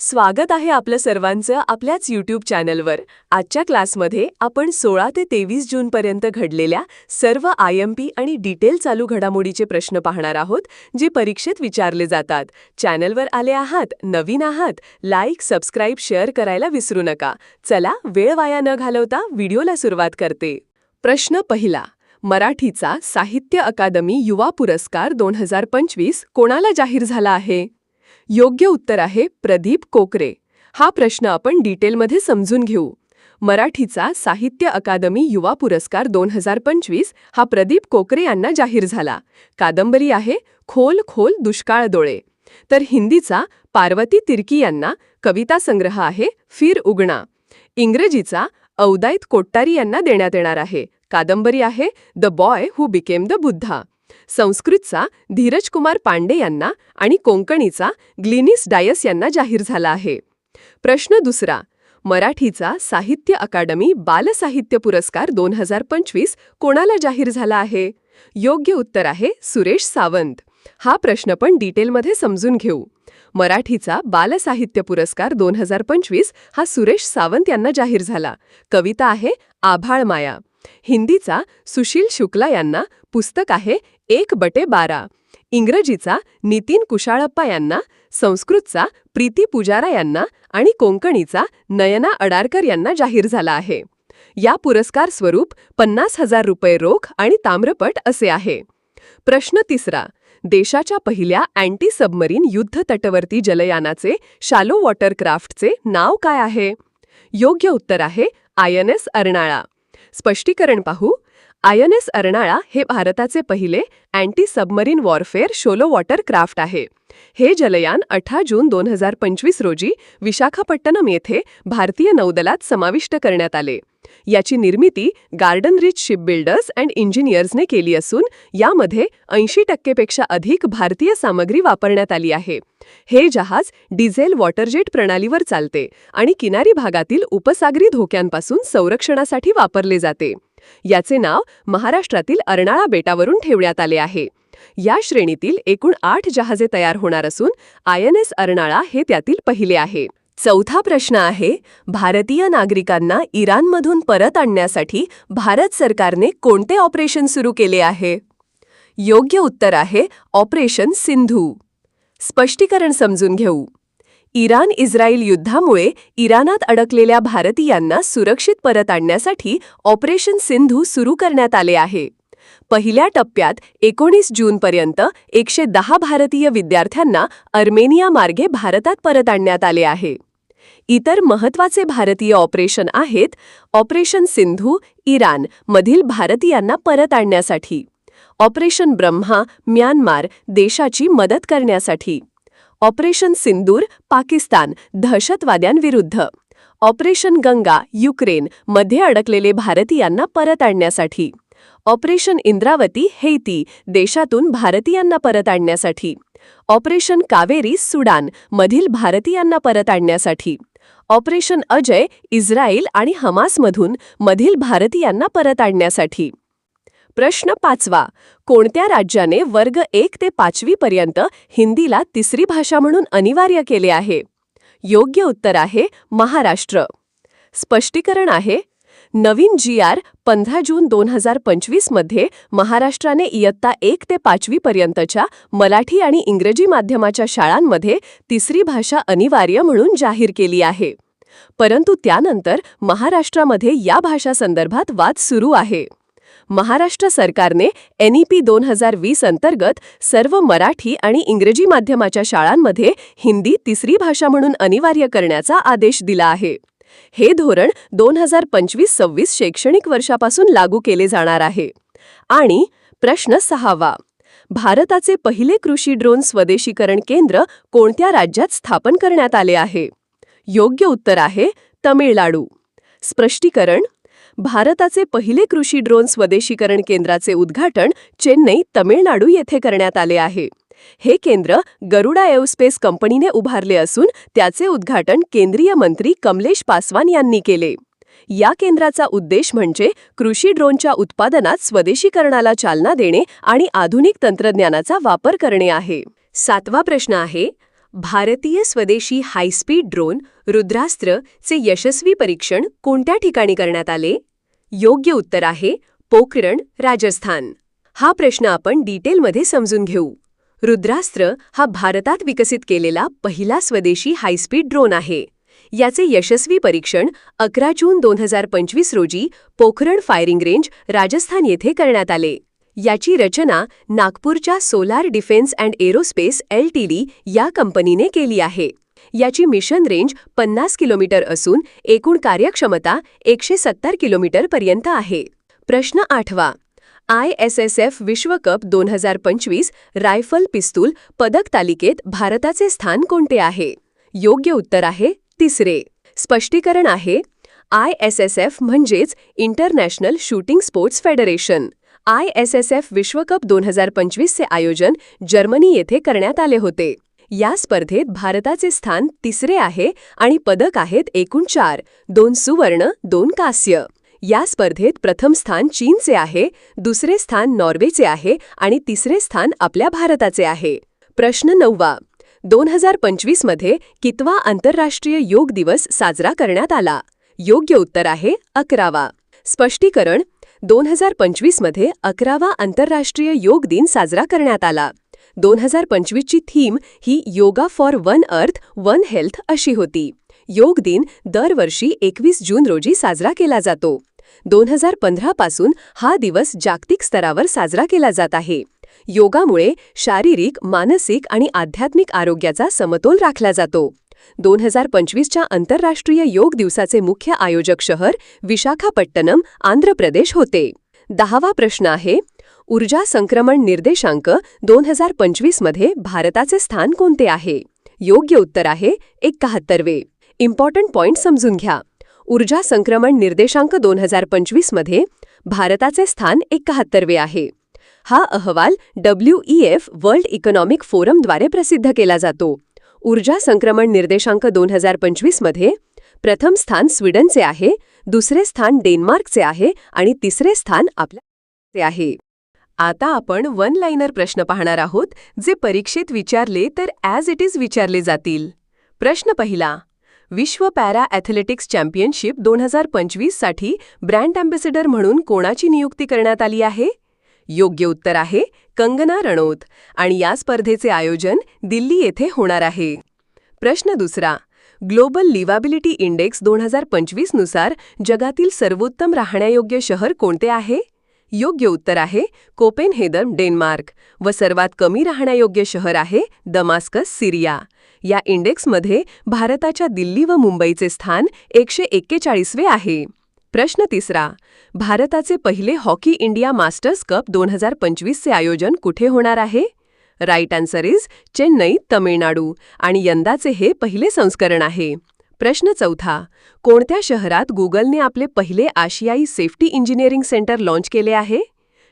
स्वागत आहे आपलं सर्वांचं आपल्याच यूट्यूब चॅनलवर आजच्या क्लासमध्ये आपण सोळा ते तेवीस जूनपर्यंत घडलेल्या सर्व आय एम पी आणि डिटेल चालू घडामोडीचे प्रश्न पाहणार आहोत जे परीक्षेत विचारले जातात. चॅनलवर आले आहात नवीन आहात लाईक सबस्क्राईब शेअर करायला विसरू नका. चला वेळ वाया न घालवता व्हिडिओला सुरुवात करते. प्रश्न पहिला. मराठीचा साहित्य अकादमी युवा पुरस्कार दोन हजार पंचवीस कोणाला जाहीर झाला आहे? योग्य उत्तर आहे प्रदीप कोकरे. हा प्रश्न आपण डिटेलमध्ये समजून घेऊ. मराठीचा साहित्य अकादमी युवा पुरस्कार दोन हजार पंचवीस हा प्रदीप कोकरे यांना जाहीर झाला. कादंबरी आहे खोल खोल दुष्काळ डोळे. तर हिंदीचा पार्वती तिर्की यांना कविता संग्रह आहे फिर उगणा. इंग्रजीचा औदाईत कोट्टारी यांना देण्यात येणार आहे. कादंबरी आहे the boy who became the Buddha. संस्कृतचा धीरज कुमार पांडे यांना आणि कोंकणीचा ग्लिनिस डायस यांना जाहीर झाला आहे. प्रश्न दुसरा मराठीचा साहित्य अकादमी बालसाहित्य पुरस्कार दोन हजार पंचवीस कोणाला जाहीर झाला आहे? योग्य उत्तर आहे सुरेश सावंत. हा प्रश्न पण डिटेलमध्ये समजून घेऊ. मराठीचा बालसाहित्य पुरस्कार दोन हजार पंचवीस हा सुरेश सावंत यांना जाहीर झाला. कविता आहे आभाळ माया. हिंदीचा सुशील शुक्ला यांना पुस्तक आहे एक बटे बारा. इंग्रजीचा नितीन कुशाळप्पा यांना संस्कृतचा प्रीती पुजारा यांना आणि कोंकणीचा नयना अडारकर यांना जाहीर झाला आहे. या पुरस्कार स्वरूप पन्नास हजार रुपये रोख आणि ताम्रपट असे आहे. प्रश्न तिसरा. देशाच्या पहिल्या अँटी सबमरीन युद्ध तटवर्ती जलयानाचे शालो वॉटरक्राफ्टचे नाव काय आहे? योग्य उत्तर आहे आय एन एस अर्नाळा. स्पष्टीकरण पाहू. आय एन एस अर्नाळा हे भारताचे पहिले anti submarine warfare shallow water craft आहे. हे जलयान अठरा जून दोन हजार पंचवीस रोजी विशाखापट्टणम येथे भारतीय नौदलात समाविष्ट करण्यात आले. याची निर्मिती गार्डन रिच शिपबिल्डर्स अँड इंजिनियर्सने केली असून यामध्ये ऐंशी टक्केपेक्षा अधिक भारतीय सामग्री वापरण्यात आली आहे. हे जहाज डिझेल वॉटरजेट प्रणालीवर चालते आणि किनारी भागातील उपसागरी धोक्यांपासून संरक्षणासाठी वापरले जाते. याचे नाव महाराष्ट्रातील अर्नाळा बेटावरून ठेवण्यात आले आहे. या श्रेणीतील एकूण आठ जहाजे तयार होणार असून आय एन एस अर्नाळा हे त्यातील पहिले आहे. चौथा प्रश्न आहे भारतीय नागरिकांना इराणमधून परत आणण्यासाठी भारत सरकारने कोणते ऑपरेशन सुरू केले आहे? योग्य उत्तर आहे ऑपरेशन सिंधू. स्पष्टीकरण समजून घेऊ. इराण इस्रायल युद्धामुळे इराणात अडकलेल्या भारतीयांना सुरक्षित परत आणण्यासाठी ऑपरेशन सिंधू सुरू करण्यात आले आहे. पहिल्या टप्प्यात एकोणीस जूनपर्यंत एकशे दहा भारतीय विद्यार्थ्यांना अर्मेनिया मार्गे भारतात परत आणण्यात आले आहे. इतर महत्त्वाचे भारतीय ऑपरेशन आहेत ऑपरेशन सिंधू इराण मधील भारतीयांना परत आणण्यासाठी ऑपरेशन ब्रह्मा म्यानमार देशाची मदत करण्यासाठी. ऑपरेशन सिंदूर पाकिस्तान दहशतवाद्यांविरुद्ध. ऑपरेशन गंगा युक्रेन मध्ये अडकलेले भारतीयांना परत आणण्यासाठी. ऑपरेशन इंद्रावती हेती देशातून भारतीयांना परत आणण्यासाठी. ऑपरेशन कावेरी सुडान मधील भारतीयांना परत आणण्यासाठी. ऑपरेशन अजय इस्रायल आणि हमासमधून मधील भारतीयांना परत आणण्यासाठी. प्रश्न पाचवा. कोणत्या राज्याने वर्ग एक ते पाचवी पर्यंत हिंदीला तिसरी भाषा म्हणून अनिवार्य केले आहे? योग्य उत्तर आहे महाराष्ट्र. स्पष्टीकरण आहे नवीन जी आर पंधरा जून दोन हजार पंचवीसमध्ये महाराष्ट्राने इयत्ता एक ते पाचवीपर्यंतच्या मराठी आणि इंग्रजी माध्यमाच्या शाळांमध्ये तिसरी भाषा अनिवार्य म्हणून जाहीर केली आहे. परंतु त्यानंतर महाराष्ट्रामध्ये या भाषासंदर्भात वाद सुरू आहे. महाराष्ट्र सरकारने एनईपी दोन हजार वीस अंतर्गत सर्व मराठी आणि इंग्रजी माध्यमाच्या शाळांमध्ये हिंदी तिसरी भाषा म्हणून अनिवार्य करण्याचा आदेश दिला आहे. हे धोरण दोन हजार पंचवीस सव्वीस शैक्षणिक वर्षापासून लागू केले जाणार आहे. आणि प्रश्न सहावा भारताचे पहिले कृषी ड्रोन स्वदेशीकरण केंद्र कोणत्या राज्यात स्थापन करण्यात आले आहे? योग्य उत्तर आहे तमिळनाडू. स्पष्टीकरण भारताचे पहिले कृषी ड्रोन स्वदेशीकरण केंद्राचे उद्घाटन चेन्नई तमिळनाडू येथे करण्यात आले आहे. हे केंद्र गरुडा एअरस्पेस कंपनीने उभारले असून त्याचे उद्घाटन केंद्रीय मंत्री कमलेश पासवान यांनी केले. या केंद्राचा उद्देश म्हणजे कृषी ड्रोनच्या उत्पादनात स्वदेशीकरणाला चालना देणे आणि आधुनिक तंत्रज्ञानाचा वापर करणे आहे. सातवा प्रश्न आहे भारतीय स्वदेशी हायस्पीड ड्रोन रुद्रास्त्र चे यशस्वी परीक्षण कोणत्या ठिकाणी करण्यात आले? योग्य उत्तर आहे पोखरण राजस्थान. हा प्रश्न आपण डिटेलमध्ये समजून घेऊ. रुद्रास्त्र हा भारतात विकसित केलेला पहिला स्वदेशी हायस्पीड ड्रोन आहे. याचे यशस्वी परीक्षण अकरा जून दोन हजार पंचवीस रोजी पोखरण फायरिंग रेंज राजस्थान येथे करण्यात आले. याची रचना नागपूरच्या solar defence and aerospace L या कंपनीने केली आहे. याची मिशन रेंज पन्नास किलोमीटर असून एकूण कार्यक्षमता एकशे सत्तर किलोमीटरपर्यंत आहे. प्रश्न आठवा. आय एस एस एफ विश्वकप दोन हजार पंचवीस रायफल पिस्तूल पदक तालिकेत भारताचे स्थान कोणते आहे? योग्य उत्तर आहे तिसरे. स्पष्टीकरण आहे आय एस एस एफ म्हणजेच international shooting sports federation. I S S F विश्वकप दोन हजार पंचवीसचे आयोजन जर्मनी येथे करण्यात आले होते. या स्पर्धेत भारताचे स्थान तिसरे आहे आणि पदक आहेत एकूण चार दोन सुवर्ण दोन कांस्य. या स्पर्धेत प्रथम स्थान चीनचे आहे दुसरे स्थान नॉर्वेचे आहे आणि तिसरे स्थान आपल्या भारताचे आहे. प्रश्न नववा. दोन हजार पंचवीसमध्ये कितवा आंतरराष्ट्रीय योग दिवस साजरा करण्यात आला? योग्य उत्तर आहे अकरावा. स्पष्टीकरण. दोन हजार पंचवीसमध्ये अकरावा आंतरराष्ट्रीय योग दिन साजरा करण्यात आला. दोन हजार पंचवीसची theme he yoga for one earth one health अशी होती. योग दिन दरवर्षी एकवीस जून रोजी साजरा केला जातो. दोन हजार पंधरापासून हा दिवस जागतिक स्तरावर साजरा केला जात आहे. योगामुळे शारीरिक मानसिक आणि आध्यात्मिक आरोग्याचा समतोल राखला जातो. दोन हजार पंचवीसच्या आंतरराष्ट्रीय योग दिवसाचे मुख्य आयोजक शहर विशाखापट्टणम आंध्र प्रदेश होते. दहावा प्रश्न आहे ऊर्जा संक्रमण निर्देशांक दोन हजार पंचवीसमध्ये भारताचे स्थान कोणते आहे? योग्य उत्तर आहे एकाहत्तरवे इम्पॉर्टंट पॉइंट समजून घ्या. ऊर्जा संक्रमण निर्देशांक दोन हजार पंचवीसमध्ये भारताचे स्थान एकाहत्तरवे आहे. हा अहवाल W E F world economic फोरमद्वारे प्रसिद्ध केला जातो. ऊर्जा संक्रमण निर्देशांक दोन हजार पंचवीसमध्ये प्रथम स्थान स्वीडनचे आहे दुसरे स्थान डेन्मार्कचे आहे आणि तिसरे स्थान आपल्या आहे. आता आपण वन लाईनर प्रश्न पाहणार आहोत जे परीक्षेत विचारले तर ॲज इट इज विचारले जातील. प्रश्न पहिला विश्व पॅरा ॲथलेटिक्स चॅम्पियनशिप दोन हजार पंचवीससाठी ब्रँड अँबॅसेडर म्हणून कोणाची नियुक्ती करण्यात आली आहे? योग्य उत्तर आहे कंगना रणौत आणि या स्पर्धेचे आयोजन दिल्ली येथे होणार आहे. प्रश्न दुसरा ग्लोबल लिव्हाबिलिटी इंडेक्स दोन हजार पंचवीसनुसार जगातील सर्वोत्तम राहण्यायोग्य शहर कोणते आहे? योग्य उत्तर आहे कोपेनहेदन डेन्मार्क व सर्वात कमी राहण्यायोग्य शहर आहे दमास्कस सिरिया. या इंडेक्समध्ये भारताच्या दिल्ली व मुंबईचे स्थान एकशे एक्केचाळीसवे आहे. प्रश्न तिसरा भारताचे पहिले हॉकी इंडिया मास्टर्स कप दोन हजार पंचवीसचे आयोजन कुठे होणार आहे? Right answer is Chennai Tamil Nadu आणि यंदाचे हे पहिले संस्करण आहे. प्रश्न चौथा. कोणत्या शहरात गुगलने आपले पहिले आशियाई सेफ्टी इंजिनिअरिंग सेंटर लाँच केले आहे?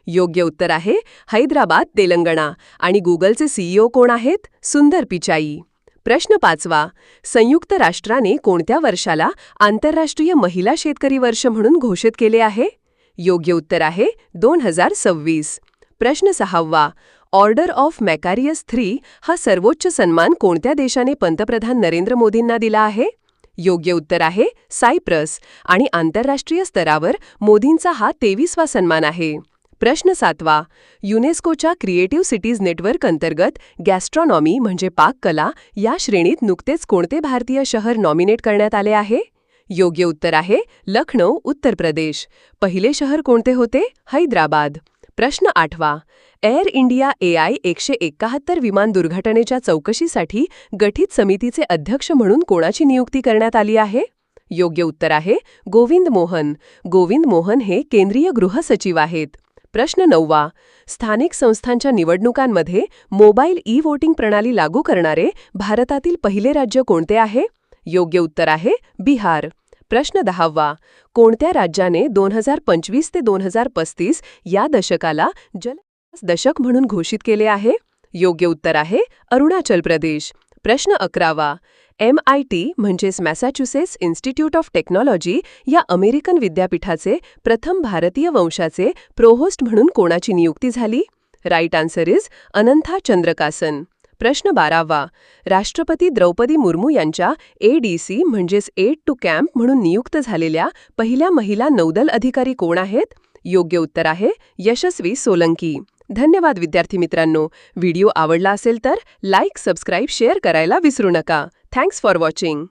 योग्य उत्तर आहे हैदराबाद तेलंगणा. आणि गुगलचे सीईओ कोण आहेत? सुंदर पिचाई. प्रश्न पाचवा. संयुक्त राष्ट्राने कोणत्या वर्षाला आंतरराष्ट्रीय महिला शेतकरी वर्ष म्हणून घोषित केले आहे? योग्य उत्तर आहे दोन हजार सव्वीस. प्रश्न सहावा. ऑर्डर ऑफ मॅकारियस थ्री हा सर्वोच्च सन्मान कोणत्या देशाने पंतप्रधान नरेंद्र मोदींना दिला आहे? योग्य उत्तर आहे सायप्रस. आणि आंतरराष्ट्रीय स्तरावर मोदींचा हा तेवीसवा सन्मान आहे. प्रश्न सातवा. युनेस्कोच्या क्रिएटिव्ह सिटीज नेटवर्क अंतर्गत गॅस्ट्रॉनॉमी म्हणजे पाककला या श्रेणीत नुकतेच कोणते भारतीय शहर नॉमिनेट करण्यात आले आहे? योग्य उत्तर आहे लखनौ उत्तर प्रदेश. पहिले शहर कोणते होते? हैदराबाद. प्रश्न आठवा. एअर इंडिया एआय एकशे एकाहत्तर विमान दुर्घटनेच्या चौकशीसाठी गठीत समितीचे अध्यक्ष म्हणून कोणाची नियुक्ती करण्यात आली आहे? योग्य उत्तर आहे गोविंद मोहन. गोविंद मोहन हे केंद्रीय गृहसचिव आहेत. प्रश्न नववा. स्थानिक संस्थांच्या निवडणुकांमध्ये मोबाईल ई वोटिंग प्रणाली लागू करणारे भारतातील पहिले राज्य कोणते आहे? योग्य उत्तर आहे बिहार. प्रश्न दहावा. कोणत्या राज्याने दोन हजार पंचवीस ते दोन हजार पस्तीस या दशकाला जल दशक म्हणून घोषित केले आहे. योग्य उत्तर आहे अरुणाचल प्रदेश. प्रश्न अकरावा. एम आय टी म्हणजेच मॅसॅच्युसेट्स इन्स्टिट्यूट ऑफ टेक्नॉलॉजी या अमेरिकन विद्यापीठाचे प्रथम भारतीय वंशाचे प्रोहोस्ट म्हणून कोणाची नियुक्ती झाली? Right answer is Anantha Chandrakasan. प्रश्न बारावा. राष्ट्रपती द्रौपदी मुर्मू यांच्या एडीसी म्हणजेच एड टू कॅम्प म्हणून नियुक्त झालेल्या पहिल्या महिला नौदल अधिकारी कोण आहेत? योग्य उत्तर आहे यशस्वी सोलंकी. धन्यवाद विद्यार्थी मित्रांनो. व्हिडिओ आवडला असेल तर लाईक सबस्क्राईब शेअर करायला विसरू नका. Thanks for watching.